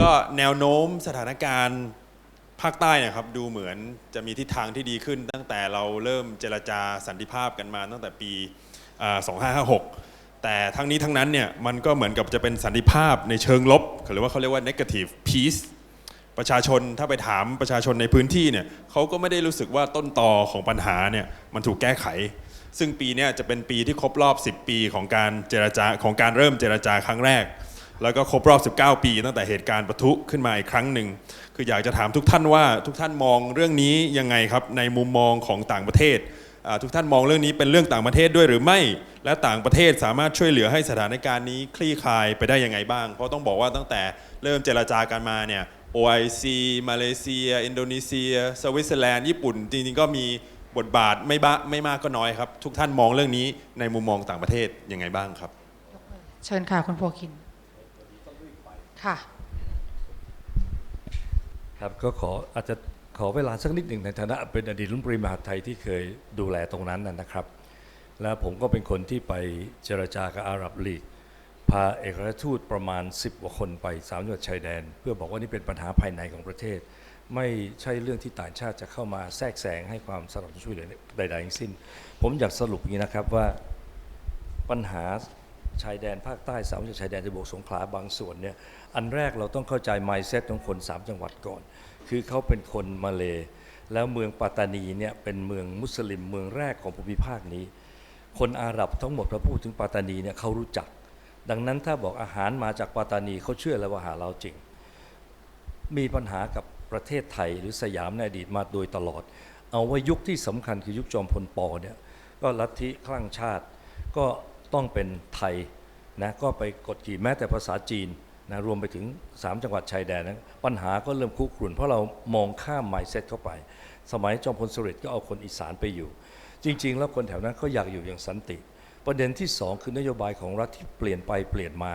ก็แนวโน้มสถานการณ์ภาคใต้เนะครับดูเหมือนจะมีทิศทางที่ดีขึ้น ตั้งแต่เราเริ่มเจรจาสันติภาพกันมาตั้งแต่ปี 2556 แต่ทั้งนี้ทั้งนั้นเนี่ยมันก็เหมือนกับจะเป็นสันติภาพในเชิงลบหรือว่าเขาเรียกว่า negative peace ประชาชนถ้าไปถามประชาชนในพื้นที่เนี่ยเขาก็ไม่ได้รู้สึกว่าต้นตอของปัญหาเนี่ยมันถูกแก้ไข ซึ่งปีนี้จะเป็นปีที่ครบรอบ 10 ปีของการเจรจาของการเริ่มเจรจาครั้งแรก แล้วก็ครบรอบ 19 ปี ตั้งแต่เหตุการณ์ปะทุขึ้นมาอีกครั้งหนึ่ง คืออยากจะถามทุกท่านว่าทุกท่านมองเรื่องนี้ยังไงครับในมุมมองของต่างประเทศ ทุกท่านมองเรื่องนี้เป็นเรื่องต่างประเทศด้วยหรือไม่ และต่างประเทศสามารถช่วยเหลือให้สถานการณ์นี้คลี่คลายไปได้ยังไงบ้าง เพราะต้องบอกว่าตั้งแต่เริ่มเจรจากันมาเนี่ย OIC มาเลเซีย อินโดนีเซีย สวิตเซอร์แลนด์ ญี่ปุ่น จริงๆ ก็มีบทบาทไม่บ้าไม่มากก็น้อยครับ ทุกท่านมองเรื่องนี้ในมุมมองต่างประเทศยังไงบ้างครับ เชิญค่ะคุณโพคิน ค่ะ ครับก็ขออาจจะขอเวลาสักนิดหนึ่งในฐานะเป็นอดีตรัฐมนตรีมหาไทยที่เคยดูแลตรงนั้นนะนะครับ แล้วผมก็เป็นคนที่ไปเจรจากับอาหรับลีก พาเอกรราชทูตประมาณ 10กว่าคนไปสามจังหวัดชายแดน เพื่อบอกว่านี่เป็นปัญหาภายในของประเทศ ไม่ใช่เรื่องที่ต่างชาติจะเข้ามาแทรกแซงให้ความสนับสนุนช่วยเหลือใดๆทั้งสิ้น ผมอยากสรุปอย่างนี้นะครับว่าปัญหา ชายแดนภาคใต้สามจังหวัดชายแดนจะบวกสงขลาบางส่วนเนี่ยอันแรกเราต้องเข้าใจ mindset ของคนสามจังหวัดก่อน คือเขาเป็นคนมาเลแล้วเมืองปัตตานีเนี่ยเป็นเมืองมุสลิมเมืองแรกของภูมิภาคนี้ คนอาหรับทั้งหมดพอพูดถึงปัตตานีเนี่ยเขารู้จัก ดังนั้นถ้าบอกอาหารมาจากปัตตานีเขาเชื่อแล้วว่าหาเราจริง มีปัญหากับประเทศไทยหรือสยามในอดีตมาโดยตลอด เอาว่ายุคที่สำคัญคือยุคจอมพลปอเนี่ยก็ลัทธิคลั่งชาติ ก็ ต้องเป็นไทยนะก็ไปกดขี่แม้แต่ภาษาจีนนะรวมไปถึง 3 จังหวัดชายแดนนะปัญหาก็เริ่มคุกรุ่น เพราะเรามองข้ามไมเซ็ตเข้าไป สมัยจอมพลสฤษดิ์ก็เอาคนอีสานไปอยู่ จริง ๆ แล้วคนแถวนั้นเขาอยากอยู่อย่างสันติ ประเด็นที่สองคือนโยบายของรัฐที่เปลี่ยนไปเปลี่ยนมา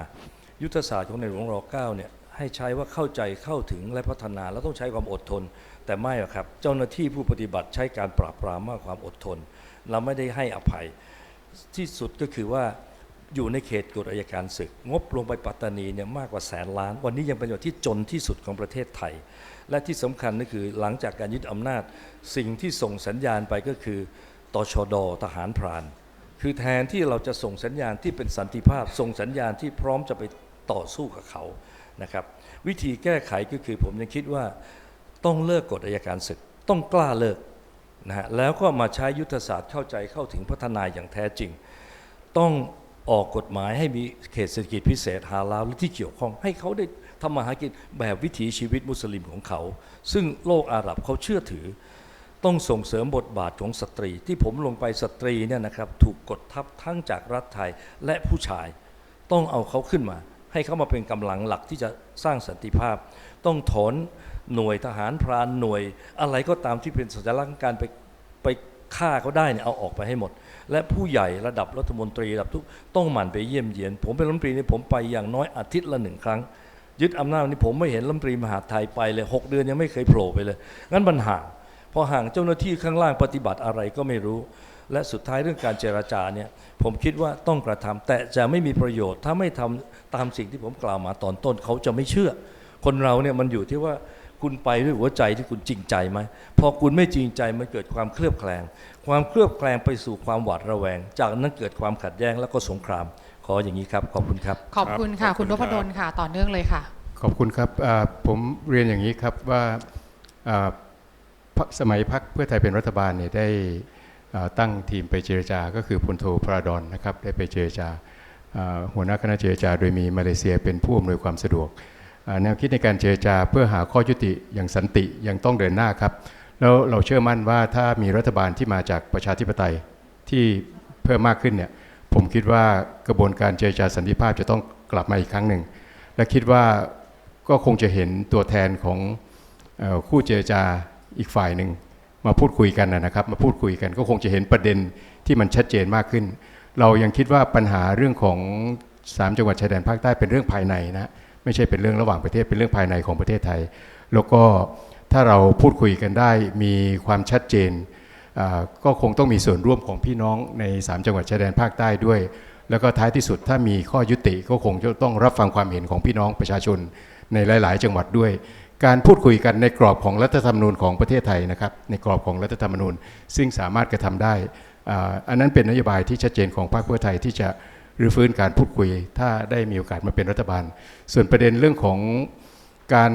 ยุทธศาสตร์ของในหลวงร9เนี่ยให้ใช้ว่าเข้าใจเข้าถึงและพัฒนาแล้วต้องใช้ความอดทน แต่ไม่ครับ เจ้าหน้าที่ผู้ปฏิบัติใช้การปราบปรามมากความอดทน เราไม่ได้ให้อภัย ที่สุดก็คือว่าอยู่ในเขตกฎอัยการศึก งบลงไปปัตตานีเนี่ยมากกว่าแสนล้าน วันนี้ยังเป็นจังหวัดที่จนที่สุดของประเทศไทย และที่สำคัญก็คือหลังจากการยึดอำนาจ สิ่งที่ส่งสัญญาณไปก็คือตชดทหารพราน คือแทนที่เราจะส่งสัญญาณที่เป็นสันติภาพ ส่งสัญญาณที่พร้อมจะไปต่อสู้กับเขานะครับวิธีแก้ไขก็คือผมยังคิดว่าต้องเลิกกฎอัยการศึก ต้องกล้าเลิก นะฮะแล้วก็มาใช้ยุทธศาสตร์เข้าใจเข้าถึงพัฒนาอย่างแท้จริง ต้องออกกฎหมายให้มีเขตเศรษฐกิจพิเศษฮาลาลหรือที่เกี่ยวข้อง ให้เขาได้ทำมาหากินแบบวิถีชีวิตมุสลิมของเขา ซึ่งโลกอาหรับเขาเชื่อถือ ต้องส่งเสริมบทบาทของสตรี ที่ผมลงไปสตรีเนี่ยนะครับถูกกดทับทั้งจากรัฐไทยและผู้ชาย ต้องเอาเขาขึ้นมา ให้เขามาเป็นกำลังหลักที่จะสร้างสันติภาพ ต้องถอน หน่วยทหารพรานหน่วย อะไรก็ตามที่เป็นสัญลักษณ์การไปไปฆ่าเขาได้เนี่ยเอาออกไปให้หมด และผู้ใหญ่ระดับรัฐมนตรีระดับทุกต้องหมั่นไปเยี่ยมเยียน ผมเป็นรัฐมนตรีเนี่ยผมไปอย่างน้อยอาทิตย์ละหนึ่งครั้ง ยึดอำนาจนี่ผมไม่เห็นรัฐมนตรีมหาไทยไปเลยหกเดือนยังไม่เคยโผล่ไปเลยงั้นมันห่างพอห่างเจ้าหน้าที่ข้างล่างปฏิบัติอะไรก็ไม่รู้ และสุดท้ายเรื่องการเจราจาเนี่ยผมคิดว่าต้องกระทำแต่จะไม่มีประโยชน์ ถ้าไม่ทำตามสิ่งที่ผมกล่าวมาตอนต้นเขาจะไม่เชื่อ คนเราเนี่ยมันอยู่ที่ว่า คุณไปด้วยหัวใจที่คุณจริงใจไหมพอคุณไม่จริงใจมันเกิดความเคลือบแคลง ความเคลือบแคลงไปสู่ความหวาดระแวง จากนั้นเกิดความขัดแย้งแล้วก็สงคราม ขออย่างนี้ครับ ขอบคุณครับ ขอบคุณค่ะขอบคุคุณณนพดลค่ะ ต่อเนื่องเลยค่ะ ขอบคุณครับอ่าผมเรียนอย่างนี้ครับว่าอ่าพรรคสมัยพักเพื่อไทยเป็นรัฐบาลเนี่ยได้อ่าตั้งทีมไปเจรจา ก็คือพลโทพระดอนนะครับได้ไปเจรจาอ่าหัวหน้าคณะเจรจา โดยมีมาเลเซียเป็นผู้อำนวยความสะดวกอ่า แนวคิดในการเจรจาเพื่อหาข้อยุติอย่างสันติยังต้องเดินหน้าครับ แล้วเราเชื่อมั่นว่าถ้ามีรัฐบาลที่มาจากประชาธิปไตยที่เพิ่มมากขึ้นเนี่ยผมคิดว่ากระบวนการเจรจาสันติภาพจะต้องกลับมาอีกครั้งหนึ่ง และคิดว่าก็คงจะเห็นตัวแทนของคู่เจรจาอีกฝ่ายหนึ่งมาพูดคุยกันนะนะครับ มาพูดคุยกันก็คงจะเห็นประเด็นที่มันชัดเจนมากขึ้น เรายังคิดว่าปัญหาเรื่องของสามจังหวัดชายแดนภาคใต้เป็นเรื่องภายในนะ ไม่ใช่เป็นเรื่องระหว่างประเทศเป็นเรื่องภายในของประเทศไทย แล้วก็ถ้าเราพูดคุยกันได้มีความชัดเจน ก็คงต้องมีส่วนร่วมของพี่น้องในสามจังหวัดชายแดนภาคใต้ด้วย แล้วก็ท้ายที่สุดถ้ามีข้อยุติก็คงจะต้องรับฟังความเห็นของพี่น้องประชาชนในหลาย ๆ จังหวัดด้วย การพูดคุยกันในกรอบของรัฐธรรมนูญของประเทศไทยนะครับในกรอบของรัฐธรรมนูญ ซึ่งสามารถกระทำได้ อันนั้นเป็นนโยบายที่ชัดเจนของพรรคเพื่อไทยที่จะ หรือฟื้นการพูดคุย ถ้าได้มีโอกาสมาเป็นรัฐบาล ส่วนประเด็นเรื่องของการ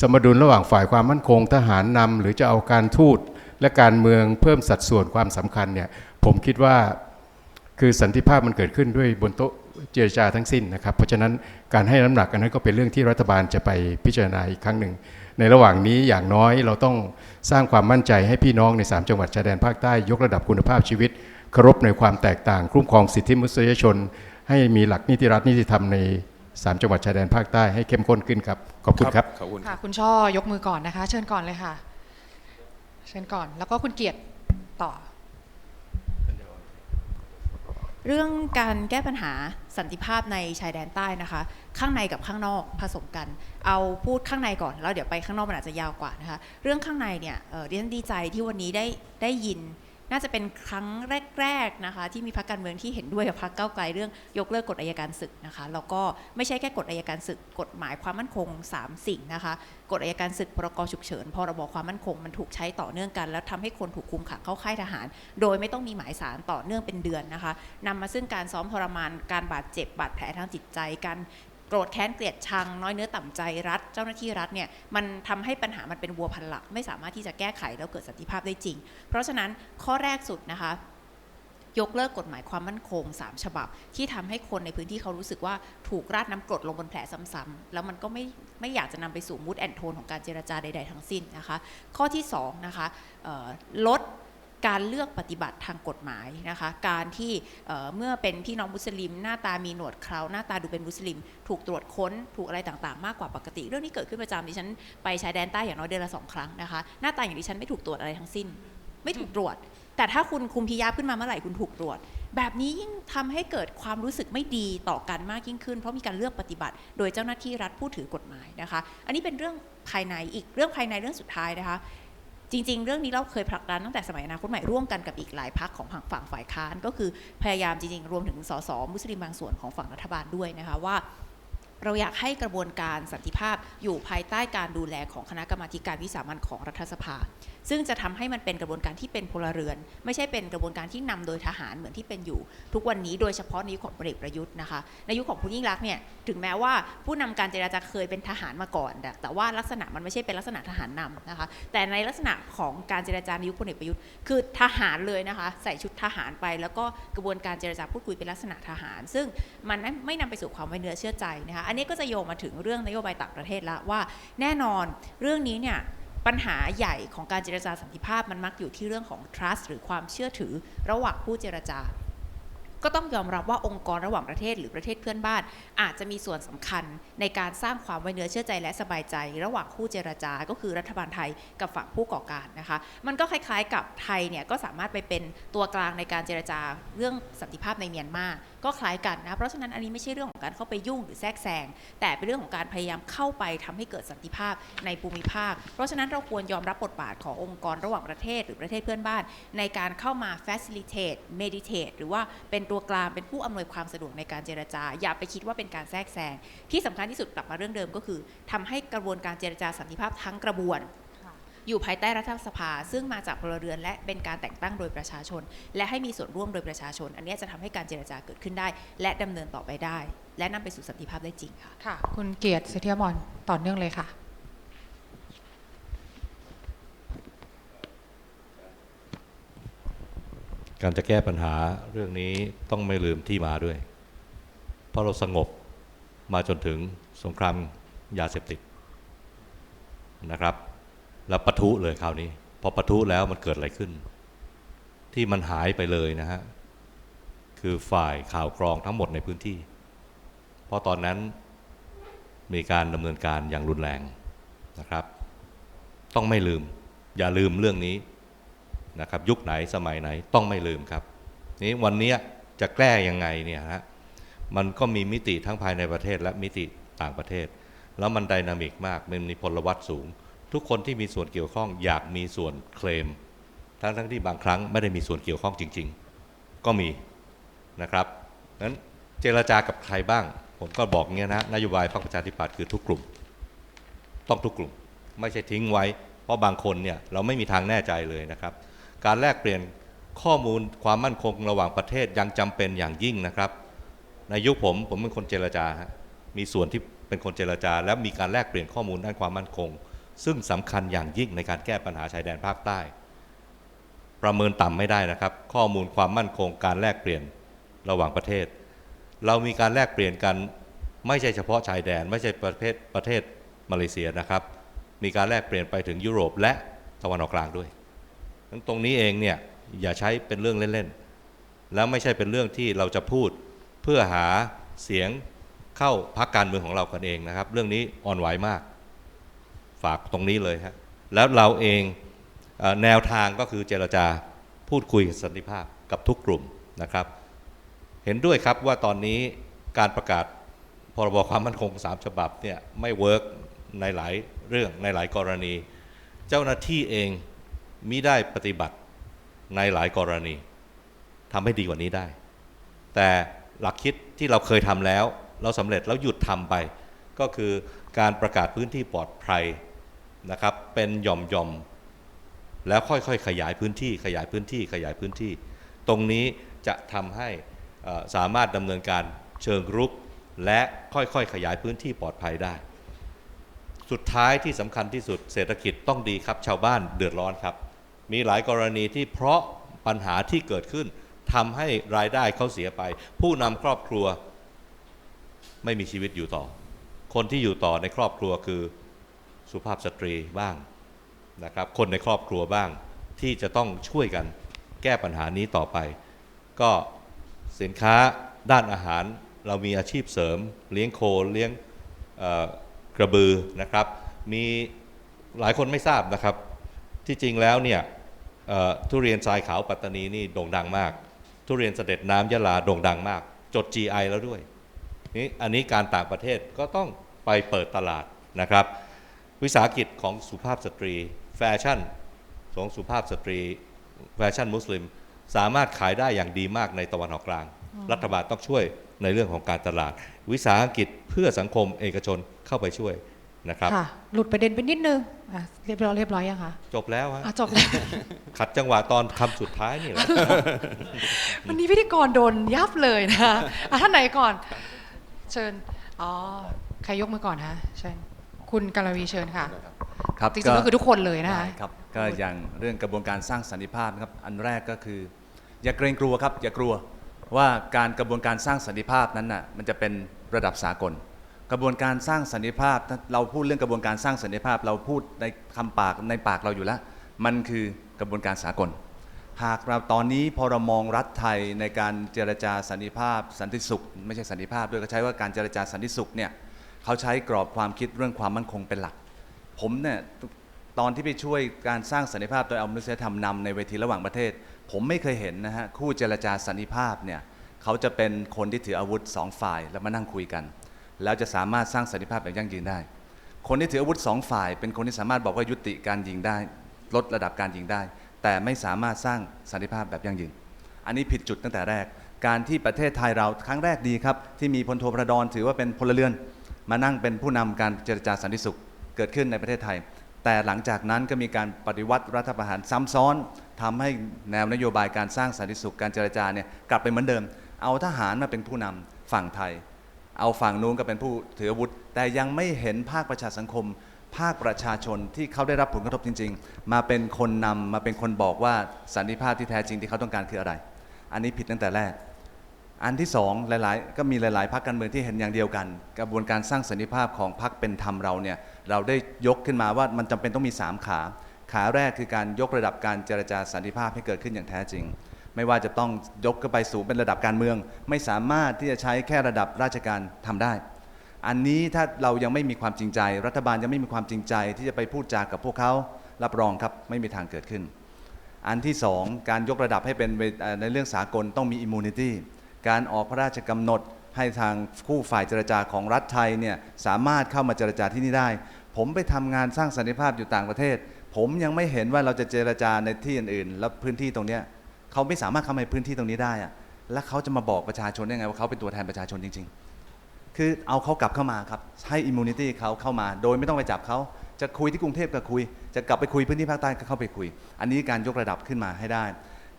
สมดุลระหว่างฝ่ายความมั่นคงทหารนำหรือจะเอาการทูตและการเมืองเพิ่มสัดส่วนความสำคัญเนี่ยผมคิดว่าคือสันติภาพมันเกิดขึ้นด้วยบนโต๊ะเจรจาทั้งสิ้นนะครับ เพราะฉะนั้นการให้น้ำหนักอันนั้นก็เป็นเรื่องที่รัฐบาลจะไปพิจารณาอีกครั้งหนึ่ง ในระหว่างนี้อย่างน้อยเราต้องสร้างความมั่นใจให้พี่น้องใน 3 จังหวัดชายแดนภาคใต้ยกระดับคุณภาพชีวิต เคารพในความแตกต่าง คุ้มครองสิทธิมนุษยชน ให้มีหลักนิติรัฐนิติธรรมใน 3 จังหวัดชายแดนภาคใต้ให้เข้มข้นขึ้นครับ ขอบคุณครับ ขอบคุณค่ะ คุณช่อยกมือก่อนนะคะ เชิญก่อนเลยค่ะ เชิญก่อน แล้วก็คุณเกียรติต่อ เรื่องการแก้ปัญหาสันติภาพในชายแดนใต้นะคะ ข้างในกับข้างนอกผสมกัน เอาพูดข้างในก่อนแล้วเดี๋ยวไปข้างนอกมันอาจจะยาวกว่านะคะ เรื่องข้างในเนี่ยเอ่อดิฉันดีใจที่วันนี้ได้ได้ยิน น่าจะเป็นครั้งแรกๆนะคะ ที่มีพรรคการเมืองที่เห็นด้วยกับพรรคก้าวไกลเรื่องยกเลิกกฎอายการศึกนะคะแล้วก็ไม่ใช่แค่กฎอายการศึก กฎหมายความมั่นคง 3 สิ่งนะคะกฎอายการศึกพรกฉุกเฉินพรบความมั่นคงมันถูกใช้ต่อเนื่องกัน แล้วทำให้คนถูกคุมขังเข้าค่ายทหาร โดยไม่ต้องมีหมายสารต่อเนื่องเป็นเดือนนะคะนำมาซึ่งการซ้อมทรมานการบาดเจ็บบาดแผลทางจิตใจการ โกรธแค้นเกลียดชัง น้อยเนื้อต่ำใจรัฐ เจ้าหน้าที่รัฐเนี่ยมันทำให้ปัญหามันเป็นวัวพันหลัก ไม่สามารถที่จะแก้ไขแล้วเกิดสันติภาพได้จริง เพราะฉะนั้นข้อแรกสุดนะคะ ยกเลิกกฎหมายความมั่นคง 3 ฉบับ ที่ทำให้คนในพื้นที่เขารู้สึกว่าถูกราดน้ำกรดลงบนแผลซ้ำๆแล้วมันก็ไม่ไม่อยากจะนำไปสู่มูดแอนโทนของการเจรจาใด ๆ ทั้งสิ้นนะคะ ข้อที่2นะคะลด การเลือกปฏิบัติทางกฎหมายนะคะ การที่เอ่อเมื่อเป็นพี่น้องมุสลิม หน้าตามีหนวดเคราหน้าตาดูเป็นมุสลิม ถูกตรวจค้นถูกอะไรต่างๆ มากกว่าปกติ เรื่องนี้เกิดขึ้นประจำดิฉันไปชายแดนใต้อย่างน้อยเดือนละสองครั้งนะคะ หน้าตาอย่างดิฉันไม่ถูกตรวจอะไรทั้งสิ้น ไม่ถูกตรวจ แต่ถ้าคุณคุมพิยาบขึ้นมาเมื่อไหร่คุณถูกตรวจ แบบนี้ยิ่งทำให้เกิดความรู้สึกไม่ดีต่อกันมากยิ่งขึ้น เพราะมีการเลือกปฏิบัติ โดยเจ้าหน้าที่รัฐผู้ถือกฎหมายนะคะ อันนี้เป็นเรื่องภายในอีกเรื่องภายในเรื่องสุดท้ายนะคะ จริง ๆ เรื่องนี้เราเคยผลักดันตั้งแต่สมัยอนาคตใหม่ร่วมกันกับอีกหลายพักของฝั่งฝ่ายค้าน ก็คือพยายามจริงๆ รวมถึงสสมุสลิมบางส่วนของฝั่งรัฐบาลด้วยนะคะว่า เราอยากให้กระบวนการสันติภาพอยู่ภายใต้การดูแลของคณะกรรมาการวิสามันของรัฐสภา ซึ่งจะทำให้มันเป็นกระบวนการที่เป็นพลเรือน ไม่ใช่เป็นกระบวนการที่นำโดยทหารเหมือนที่เป็นอยู่ ทุกวันนี้โดยเฉพาะในยุคของพลเอกประยุทธ์นะคะในยุคของคุณยิ่งรักเนี่ยถึงแม้ว่าผู้นำการเจราจาเคยเป็นทหารมาก่อน แต่ว่าลักษณะมันไม่ใช่เป็นลักษณะทหารนำนะคะแต่ในลักษณะของการเจราจาในยุคพลเอกประยุทธ์คือทหารเลยนะคะใส่ชุดทหารไป แล้วก็กระบวนการเจรจาพูดคุยเป็นลักษณะทหาร ซึ่งมันไม่นำไปสู่ความไว้เนื้อเชื่อใจนะคะอันนี้ก็จะโยงมาถึงเรื่องนโยบายต่างประเทศละว่าแน่นอนเรื่องนี้เนี่ยปัญหาใหญ่ของการเจรจาสันติภาพมันมักอยู่ที่เรื่องของ trust หรือความเชื่อถือระหว่างผู้เจรจา ก็ต้องยอมรับว่าองค์กรระหว่างประเทศหรือประเทศเพื่อนบ้าน อาจจะมีส่วนสำคัญในการสร้างความไว้เนื้อเชื่อใจและสบายใจ ระหว่างคู่เจรจา ก็คือรัฐบาลไทยกับฝั่งผู้ก่อการนะคะ มันก็คล้ายๆกับไทยเนี่ยก็สามารถไปเป็นตัวกลางในการเจรจาเรื่องสันติภาพในเมียนมา ก็คล้ายกันนะ เพราะฉะนั้นอันนี้ไม่ใช่เรื่องของการเข้าไปยุ่งหรือแทรกแซง แต่เป็นเรื่องของการพยายามเข้าไปทำให้เกิดสันติภาพในภูมิภาค เพราะฉะนั้นเราควรยอมรับบทบาทขององค์กรระหว่างประเทศ หรือประเทศเพื่อนบ้าน ในการเข้ามา facilitate meditate หรือว่าเป็นตัวกลางเป็นผู้อำนวยความสะดวกในการเจรจา อย่าไปคิดว่าเป็นการแทรกแซงที่สำคัญที่สุดกลับมาเรื่องเดิมก็คือทำให้กระบวนการเจรจาสันติภาพทั้งกระบวนอยู่ภายใต้รัฐสภา ซึ่งมาจากพลเรือน และเป็นการแต่งตั้งโดยประชาชน และให้มีส่วนร่วมโดยประชาชน อันเนี้ยจะทำให้การเจรจาเกิดขึ้นได้ และดำเนินต่อไปได้ และนำไปสู่สันติภาพได้จริงค่ะค่ะ คุณเกียรติเสถียรมอนต่อเนื่องเลยค่ะ การจะแก้ปัญหาเรื่องนี้ต้องไม่ลืมที่มาด้วย เพราะเราสงบมาจนถึงสงครามยาเสพติดนะครับ แล้วปะทุเลยคราวนี้ พอปะทุแล้วมันเกิดอะไรขึ้น ที่มันหายไปเลยนะฮะ คือฝ่ายข่าวกรองทั้งหมดในพื้นที่ เพราะตอนนั้นมีการดำเนินการอย่างรุนแรงนะครับ ต้องไม่ลืม อย่าลืมเรื่องนี้ นะครับยุคไหนสมัยไหนต้องไม่ลืมครับนี้วันนี้จะแก้ยังไงเนี่ยฮะมันก็มีมิติทั้งภายในประเทศและมิติต่างประเทศ แล้วมันไดนามิกมากมันมีพลวัตสูง ทุกคนที่มีส่วนเกี่ยวข้องอยากมีส่วนเคลม ทั้งทั้งที่บางครั้งไม่ได้มีส่วนเกี่ยวข้องจริง ๆ ก็มีนะครับนั้นเจรจากับใครบ้าง ผมก็บอกเงี้ยนะนโยบายพรรคประชาธิปัตย์คือทุกกลุ่ม ต้องทุกกลุ่ม ไม่ใช่ทิ้งไว้ เพราะบางคนเนี่ยเราไม่มีทางแน่ใจเลยนะครับ การแลกเปลี่ยนข้อมูลความมั่นคงระหว่างประเทศยังจำเป็นอย่างยิ่งนะครับ ในยุคผมผมเป็นคนเจรจาฮะมีส่วนที่เป็นคนเจรจา และมีการแลกเปลี่ยนข้อมูลด้านความมั่นคง ซึ่งสำคัญอย่างยิ่งในการแก้ปัญหาชายแดนภาคใต้ ประเมินต่ำไม่ได้นะครับ ข้อมูลความมั่นคง การแลกเปลี่ยนระหว่างประเทศ เรามีการแลกเปลี่ยนกันไม่ใช่เฉพาะชายแดน ไม่ใช่ประเทศประเทศมาเลเซียนะครับ มีการแลกเปลี่ยนไปถึงยุโรปและตะวันออกกลางด้วย ทั้งตรงนี้เองเนี่ยอย่าใช้เป็นเรื่องเล่นๆ แล้วไม่ใช่เป็นเรื่องที่เราจะพูดเพื่อหาเสียงเข้าพักการเมืองของเรากันเองนะครับ เรื่องนี้อ่อนไหวมาก ฝากตรงนี้เลยฮะแล้วเราเองแนวทางก็คือเจรจาพูดคุยสันติภาพกับทุกกลุ่มนะครับ เห็นด้วยครับว่าตอนนี้การประกาศพรบความมั่นคงสามฉบับเนี่ยไม่เวิร์กในหลายเรื่องในหลายกรณี เจ้าหน้าที่เอง มิได้ปฏิบัติในหลายกรณีทำให้ดีกว่านี้ได้ แต่หลักคิดที่เราเคยทำแล้ว เราสำเร็จแล้วหยุดทำไป ก็คือการประกาศพื้นที่ปลอดภัยนะครับ เป็นหย่อมหย่อมแล้วค่อยๆ ขยายพื้นที่ขยายพื้นที่ขยายพื้นที่ ตรงนี้จะทำให้สามารถดำเนินการเชิงรุก และค่อยๆ ขยายพื้นที่ปลอดภัยได้ สุดท้ายที่สำคัญที่สุดเศรษฐกิจต้องดีครับ ชาวบ้านเดือดร้อนครับ มีหลายกรณีที่เพราะปัญหาที่เกิดขึ้นทำให้รายได้เขาเสียไป ผู้นำครอบครัวไม่มีชีวิตอยู่ต่อ คนที่อยู่ต่อในครอบครัวคือสุภาพสตรีบ้างนะครับ คนในครอบครัวบ้างที่จะต้องช่วยกันแก้ปัญหานี้ต่อไป ก็สินค้าด้านอาหารเรามีอาชีพเสริม เลี้ยงโคเลี้ยงกระบือนะครับ มีหลายคนไม่ทราบนะครับ ที่จริงแล้วเนี่ย ทุเรียนทรายขาวปัตตานีนี่โด่งดังมาก ทุเรียนเสด็จน้ำยะลาโด่งดังมาก จด GI แล้วด้วยนี่อันนี้การต่างประเทศก็ต้องไปเปิดตลาดนะครับ วิสาหกิจของสุภาพสตรี แฟชั่นของสุภาพสตรีแฟชั่นมุสลิม สามารถขายได้อย่างดีมากในตะวันออกกลาง รัฐบาลต้องช่วยในเรื่องของการตลาด วิสาหกิจเพื่อสังคมเอกชนเข้าไปช่วย นะครับค่ะหลุดประเด็นไปนิดนึงอะเรียบร้อยเรียบร้อยยังคะจบแล้วฮะอะจบแล้ว ขัดจังหวะตอนคำสุดท้ายนี่แหละ วันนี้พิธีกรโดนยับเลยนะอะท่านไหนก่อน เชิญอ๋อใครยกมือก่อนฮะเชิญคุณกาลวีเชิญค่ะครับจริงๆก็คือทุกคนเลยนะคะได้ครับก็อย่างเรื่องกระบวนการสร้างสันติภาพนะครับอันแรกก็คือ อย่าเกรงกลัวครับ อย่ากลัวว่าการกระบวนการสร้างสันติภาพนั้นน่ะมันจะเป็นระดับสากล กระบวนการสร้างสันติภาพ เราพูดเรื่องกระบวนการสร้างสันติภาพ เราพูดในคำปากในปากเราอยู่แล้ว มันคือกระบวนการสากล หากเราตอนนี้พอเรามองรัฐไทยในการเจรจาสันติภาพ สันติสุข ไม่ใช่สันติภาพด้วยก็ใช้ว่าการเจรจาสันติสุขเนี่ยเขาใช้กรอบความคิดเรื่องความมั่นคงเป็นหลัก ผมเนี่ยตอนที่ไปช่วยการสร้างสันติภาพโดยเอามนุษยธรรมนำในเวทีระหว่างประเทศ ผมไม่เคยเห็นนะฮะคู่เจรจาสันติภาพเนี่ยเขาจะเป็นคนที่ถืออาวุธสองฝ่ายแล้วมานั่งคุยกัน แล้วจะสามารถสร้างสันติภาพแบบยั่งยืนได้ คนที่ถืออาวุธสองฝ่าย เป็นคนที่สามารถบอกว่ายุติการยิงได้ ลดระดับการยิงได้ แต่ไม่สามารถสร้างสันติภาพแบบยั่งยืน อันนี้ผิดจุดตั้งแต่แรก การที่ประเทศไทยเราครั้งแรกดีครับ ที่มีพลโทพระดอนถือว่าเป็นพลเรือน มานั่งเป็นผู้นำการเจรจาสันติสุขเกิดขึ้นในประเทศไทย แต่หลังจากนั้นก็มีการปฏิวัติรัฐประหารซ้ำซ้อนทำให้แนวนโยบายการสร้างสันติสุขการเจรจาเนี่ยกลับไปเหมือนเดิม เอาทหารมาเป็นผู้นำฝั่งไทย เอาฝั่งนู้นก็เป็นผู้ถืออาวุธ แต่ยังไม่เห็นภาคประชาสังคม ภาคประชาชนที่เขาได้รับผลกระทบจริง ๆ มาเป็นคนนำมาเป็นคนบอกว่าสันติภาพที่แท้จริงที่เขาต้องการคืออะไร อันนี้ผิดตั้งแต่แรก อันที่สองหลายๆ ก็มีหลาย ๆพรรคการเมืองที่เห็นอย่างเดียวกัน กระบวนการสร้างสันติภาพของพรรคเป็นธรรมเราเนี่ยเราได้ยกขึ้นมาว่ามันจำเป็นต้องมี 3 ขา ขาแรกคือการยกระดับการเจรจาสันติภาพให้เกิดขึ้นอย่างแท้จริง ไม่ว่าจะต้องยกขึ้นไปสู่เป็นระดับการเมือง ไม่สามารถที่จะใช้แค่ระดับราชการทำได้ อันนี้ถ้าเรายังไม่มีความจริงใจ รัฐบาลยังไม่มีความจริงใจ ที่จะไปพูดจากับพวกเขารับรองครับไม่มีทางเกิดขึ้น อันที่สองการยกระดับให้เป็นในเรื่องสากลต้องมีอิมมูนิตี้การออกพระราชกำหนดให้ทางคู่ฝ่ายเจรจาของรัฐไทยเนี่ยสามารถเข้ามาเจรจาที่นี่ได้ ผมไปทำงานสร้างสันติภาพอยู่ต่างประเทศ ผมยังไม่เห็นว่าเราจะเจรจาในที่อื่นๆ แล้วพื้นที่ตรงเนี้ย เขาไม่สามารถเข้ามาในพื้นที่ตรงนี้ได้อะแล้วเขาจะมาบอกประชาชนได้ไงว่าเขาเป็นตัวแทนประชาชนจริง ๆ คือเอาเขากลับเข้ามาครับให้อิมมูนิตี้เขาเข้ามา โดยไม่ต้องไปจับเขาจะคุยที่กรุงเทพก็คุย จะกลับไปคุยพื้นที่ภาคใต้ก็เข้าไปคุย อันนี้การยกระดับขึ้นมาให้ได้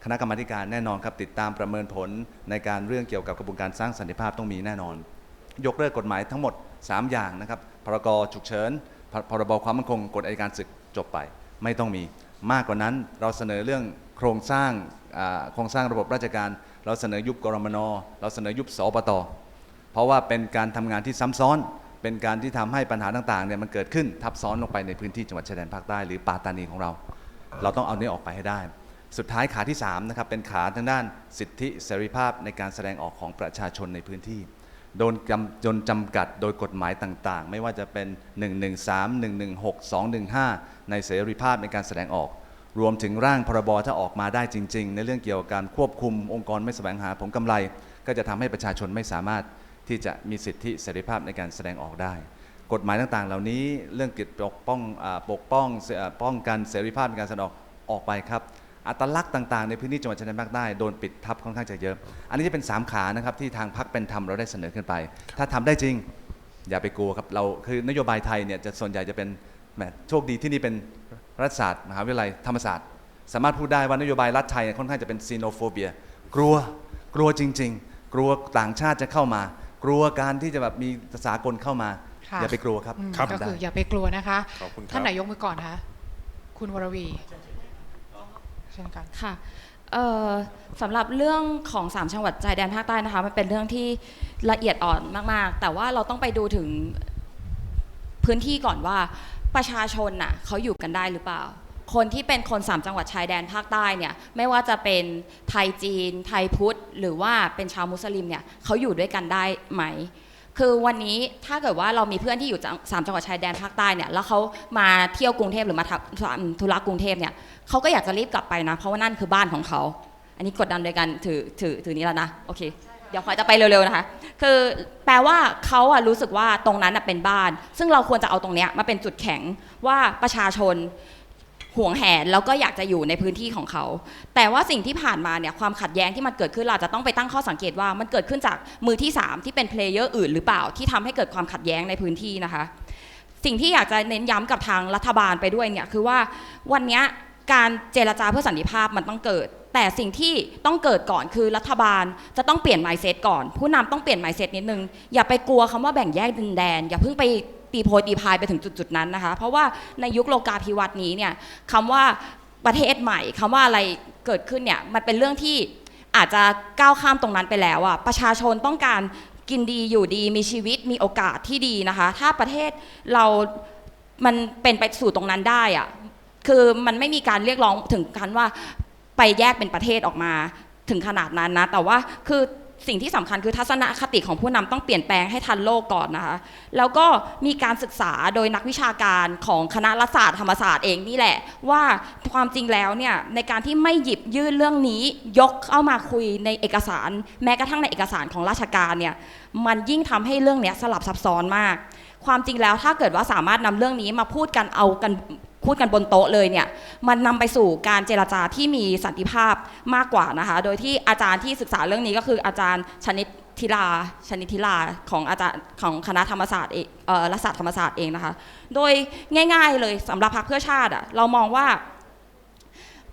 คณะกรรมการแน่นอนครับติดตามประเมินผลในการเรื่องเกี่ยวกับกระบวนการสร้างสันติภาพต้องมีแน่นอน ยกเลิกกฎหมายทั้งหมด 3 อย่างนะครับพรกฉุกเฉินพพรบความมั่นคงกฎอัยการศึกจบไป ไม่ต้องมี มากกว่านั้นเราเสนอเรื่อง โครงสร้างโครงสร้างระบบราชการ เราเสนอยุบกรมน เราเสนอยุบสปตเพราะว่าเป็นการทำงานที่ซ้ำซ้อน เป็นการที่ทำให้ปัญหาต่างๆเนี่ยมันเกิดขึ้นทับซ้อนลงไปในพื้นที่จังหวัดชายแดนภาคใต้หรือปาตานีของเรา เราต้องเอาเนี้ออกไปให้ได้ สุดท้ายขาที่3นะครับเป็นขาทางด้านสิทธิเสรีภาพในการแสดงออกของประชาชนในพื้นที่โดนจำจนจำกัดโดยกฎหมายต่างๆ ไม่ว่าจะเป็น 113 116 215 ในเสรีภาพในการแสดงออก รวมถึงร่างพรบถ้าออกมาได้จริง ๆ ในเรื่องเกี่ยวกับการควบคุมองค์กรไม่แสวงหาผลกำไร ก็จะทำให้ประชาชนไม่สามารถที่จะมีสิทธิเสรีภาพในการแสดงออกได้ กฎหมายต่างๆ เหล่านี้เรื่องกิจปกป้องปกป้องป้องกันเสรีภาพในการแสดงออกออกไปครับอัตลักษณ์ต่างๆในพื้นที่จังหวัดชายแดนภาคใต้โดนปิดทับค่อนข้างจะเยอะ อันนี้จะเป็น 3 ขานะครับที่ทางพักเป็นธรรมเราได้เสนอขึ้นไป ถ้าทำได้จริงอย่าไปกลัวครับเราคือนโยบายไทยเนี่ยจะส่วนใหญ่จะเป็นแหมโชคดีที่นี่เป็น รัฐศาสตร์มหาวิทยาลัยธรรมศาสตร์ สามารถพูดได้ว่านโยบายรัฐไทยค่อนข้างจะเป็นซีโนโฟเบีย กลัวกลัวจริง ๆ กลัวต่างชาติจะเข้ามา กลัวการที่จะแบบมีสากลเข้ามา ค่ะอย่าไปกลัวครับอืมครับก็คืออย่าไปกลัวนะคะ ขอบคุณครับ ท่านไหนยกมือก่อนคะคุณวรวีเช่นกัน ค่ะเอ่อสำหรับเรื่องของ 3 จังหวัดชายแดนภาคใต้นะคะมันเป็นเรื่องที่ละเอียดอ่อนมาก ๆ แต่ว่าเราต้องไปดูถึงพื้นที่ก่อนว่า ประชาชนน่ะเขาอยู่กันได้หรือเปล่า คนที่เป็นคน3จังหวัดชายแดนภาคใต้เนี่ยไม่ว่าจะเป็นไทยจีน ไทยพุทธ หรือว่าเป็นชาวมุสลิมเนี่ยเขาอยู่ด้วยกันได้ไหม คือวันนี้ถ้าเกิดว่าเรามีเพื่อนที่อยู่สามจังหวัดชายแดนภาคใต้เนี่ยแล้วเขามาเที่ยวกรุงเทพหรือมาทำธุระกรุงเทพเนี่ยเขาก็อยากจะรีบกลับไปนะ เพราะว่านั่นคือบ้านของเขา อันนี้กดดันโดยการถือถือถือนี้แล้วนะโอเค เดี๋ยวขอจะไปเร็วๆนะคะ คือแปลว่าเขาอะรู้สึกว่าตรงนั้นอะเป็นบ้าน ซึ่งเราควรจะเอาตรงเนี้ยมาเป็นจุดแข็งว่าประชาชนห่วงแหนแล้วก็อยากจะอยู่ในพื้นที่ของเขา แต่ว่าสิ่งที่ผ่านมาเนี่ยความขัดแย้งที่มันเกิดขึ้นเราจะต้องไปตั้งข้อสังเกตว่ามันเกิดขึ้นจากมือที่ 3 ที่เป็นเพลเยอร์อื่นหรือเปล่าที่ทำให้เกิดความขัดแย้งในพื้นที่นะคะ สิ่งที่อยากจะเน้นย้ำกับทางรัฐบาลไปด้วยเนี่ยคือว่าวันนี้การเจรจาเพื่อสันติภาพมันต้องเกิด แต่สิ่งที่ต้องเกิดก่อนคือรัฐบาลจะต้องเปลี่ยน mindset ก่อน ผู้นำต้องเปลี่ยน mindset นิดนึง อย่าไปกลัวคำว่าแบ่งแยกดินแดน อย่าเพิ่งไปตีโพยตีพายไปถึงจุดๆนั้นนะคะ เพราะว่าในยุคโลกาภิวัตน์นี้เนี่ยคำว่าประเทศใหม่คำว่าอะไรเกิดขึ้นเนี่ยมันเป็นเรื่องที่อาจจะก้าวข้ามตรงนั้นไปแล้วอะประชาชนต้องการกินดีอยู่ดีมีชีวิตมีโอกาสที่ดีนะคะ ถ้าประเทศเรามันเป็นไปสู่ตรงนั้นได้อะคือมันไม่มีการเรียกร้องถึงกันว่า ไปแยกเป็นประเทศออกมาถึงขนาดนั้นนะ แต่ว่าคือสิ่งที่สำคัญคือทัศนคติของผู้นำต้องเปลี่ยนแปลงให้ทันโลกก่อนนะคะ แล้วก็มีการศึกษาโดยนักวิชาการของคณะรัฐศาสตร์ธรรมศาสตร์เองนี่แหละ ว่าความจริงแล้วเนี่ยในการที่ไม่หยิบยื่นเรื่องนี้ยกเข้ามาคุยในเอกสาร แม้กระทั่งในเอกสารของราชการเนี่ยมันยิ่งทำให้เรื่องนี้สลับซับซ้อนมาก ความจริงแล้วถ้าเกิดว่าสามารถนำเรื่องนี้มาพูดกันเอากัน พูดกันบนโต๊ะเลยเนี่ยมันนำไปสู่การเจรจาที่มีสันติภาพมากกว่านะคะ โดยที่อาจารย์ที่ศึกษาเรื่องนี้ก็คืออาจารย์ชนิดทิลาชนิดทิลาของอาจารย์ของคณะธรรมศาสตร์เองเอ่อรัฐศาสตร์ธรรมศาสตร์เองนะคะ โดยง่ายๆเลยสำหรับพรรคเพื่อชาติอะเรามองว่า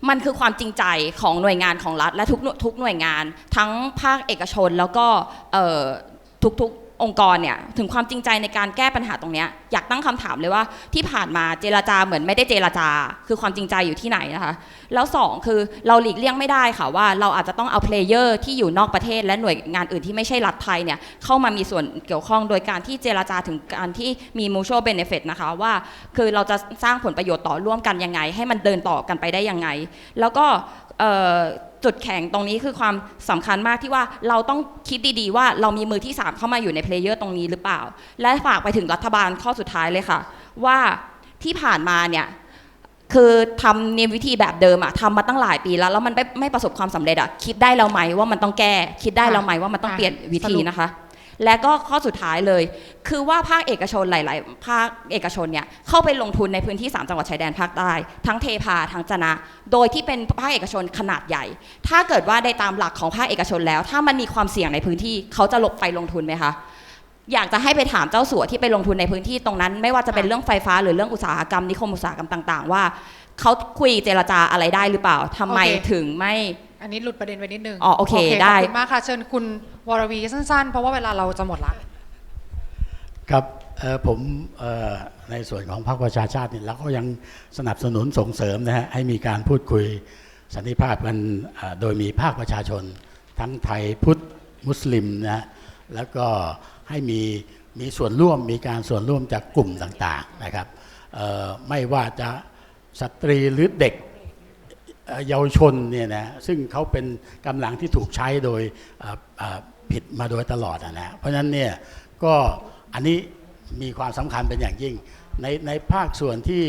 มันคือความจริงใจของหน่วยงานของรัฐ และทุกทุกหน่วยงานทั้งภาคเอกชนแล้วก็เอ่อทุกๆ องค์กรเนี่ยถึงความจริงใจในการแก้ปัญหาตรงเนี้ยอยากตั้งคำถามเลยว่าที่ผ่านมาเจรจาเหมือนไม่ได้เจรจา คือความจริงใจอยู่ที่ไหนนะคะแล้วสองคือเราหลีกเลี่ยงไม่ได้ค่ะว่าเราอาจจะต้องเอาเพลเยอร์ที่อยู่นอกประเทศ และหน่วยงานอื่นที่ไม่ใช่รัฐไทยเนี่ยเข้ามามีส่วนเกี่ยวข้องโดยการที่เจรจาถึงการที่มี mutual benefit นะคะว่าคือเราจะสร้างผลประโยชน์ต่อร่วมกันยังไง ให้มันเดินต่อกันไปได้ยังไง แล้วก็ จุดแข็งตรงนี้คือความสำคัญมากที่ว่าเราต้องคิดดีๆ ว่าเรามีมือที่ 3 เข้ามาอยู่ในเพลเยอร์ตรงนี้หรือเปล่า และฝากไปถึงรัฐบาลข้อสุดท้ายเลยค่ะ ว่าที่ผ่านมาเนี่ยคือทำเนียมวิธีแบบเดิมอะทำมาตั้งหลายปีแล้ว แล้วมันไม่ไม่ประสบความสำเร็จอะคิดได้แล้วไหมว่ามันต้องแก้ คิดได้แล้วไหมว่ามันต้องเปลี่ยนวิธีนะคะ และก็ข้อสุดท้ายเลย คือว่าภาคเอกชนหลาย ๆ ภาคเอกชนเนี่ยเข้าไปลงทุนในพื้นที่ 3 จังหวัดชายแดนภาคใต้ทั้งเทพาทั้งจะนะ โดยที่เป็นภาคเอกชนขนาดใหญ่ ถ้าเกิดว่าได้ตามหลักของภาคเอกชนแล้ว ถ้ามันมีความเสี่ยงในพื้นที่เขาจะหลบไปลงทุนไหมคะอยากจะให้ไปถามเจ้าสัวที่ไปลงทุนในพื้นที่ตรงนั้น ไม่ว่าจะเป็นเรื่องไฟฟ้าหรือเรื่องอุตสาหกรรมนิคมอุตสาหกรรมต่าง ๆ ว่าเขาคุยเจรจาอะไรได้หรือเปล่าทำไมโอเคถึงไม่ อันนี้หลุดประเด็นไปนิดนึงอ๋อโอเคได้ ขอบคุณมากค่ะ เชิญคุณวรวีสั้น ๆ เพราะว่าเวลาเราจะหมดละ ครับเอ่อผมเอ่อในส่วนของพรรคประชาชาติเนี่ยเราก็ยังสนับสนุนส่งเสริมนะฮะให้มีการพูดคุยสันติภาพกันเอ่อโดยมีภาคประชาชน ทั้งไทยพุทธมุสลิมนะฮะแล้วก็ให้มีมีส่วนร่วมมีการส่วนร่วมจากกลุ่มต่างๆนะครับเอ่อไม่ว่าจะสตรีหรือเด็ก เยาวชนเนี่ยนะซึ่งเขาเป็นกำลังที่ถูกใช้โดยผิดมาโดยตลอดอะนะเพราะฉะนั้นเนี่ยก็อันนี้มีความสำคัญเป็นอย่างยิ่ง ในในภาคส่วนที่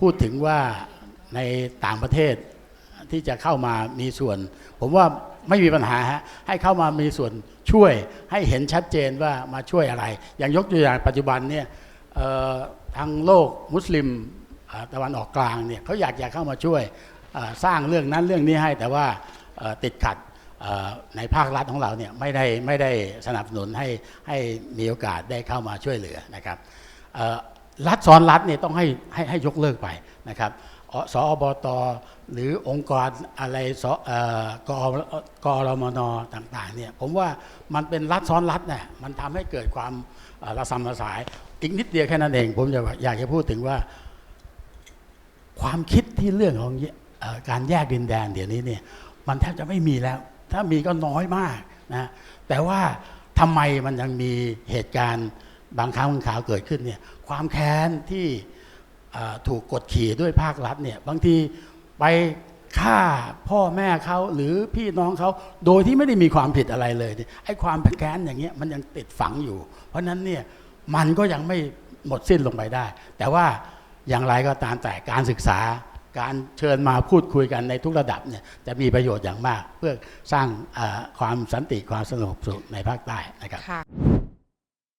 พูดถึงว่าในต่างประเทศที่จะเข้ามามีส่วน ผมว่าไม่มีปัญหาฮะให้เข้ามามีส่วนช่วยให้เห็นชัดเจนว่ามาช่วยอะไร อย่างยกตัวอย่างปัจจุบันเนี่ยทางโลกมุสลิมตะวันออกกลางเนี่ยเขาอยากอยากเข้ามาช่วย สร้างเรื่องนั้นเรื่องนี้ให้แต่ว่าติดขัดในภาครัฐของเราเนี่ยไม่ได้ไม่ได้สนับสนุนให้ให้มีโอกาสได้เข้ามาช่วยเหลือนะครับรัฐซ้อนรัฐเนี่ยต้องให้ให้ให้ยกเลิกไปนะครับสอบตหรือองค์กรอะไรสอกกรมนต่างๆเนี่ยผมว่ามันเป็นรัฐซ้อนรัฐเนี่ยมันทำให้เกิดความระสำระสายอีกนิดเดียวแค่นั้นเอง ผมจะอยากจะพูดถึงว่า ความคิดที่เรื่องของ การแยกดินแดนเดี๋ยวนี้เนี่ยมันแทบจะไม่มีแล้ว ถ้ามีก็น้อยมากนะแต่ว่าทำไมมันยังมีเหตุการณ์บางครั้งบางข่าวเกิดขึ้นเนี่ยความแค้นที่ถูกกดขี่ด้วยภาครัฐเนี่ยบางทีไปฆ่าพ่อแม่เขาหรือพี่น้องเขาโดยที่ไม่ได้มีความผิดอะไรเลยไอ้ความแค้นอย่างเงี้ยมันยังติดฝังอยู่ เพราะฉะนั้นเนี่ยมันก็ยังไม่หมดสิ้นลงไปได้ แต่ว่าอย่างไรก็ตามแต่การศึกษา การเชิญมาพูดคุยกันในทุกระดับเนี่ยจะมีประโยชน์อย่างมาก เพื่อสร้างความสันติความสงบสุขในภาคใต้นะครับ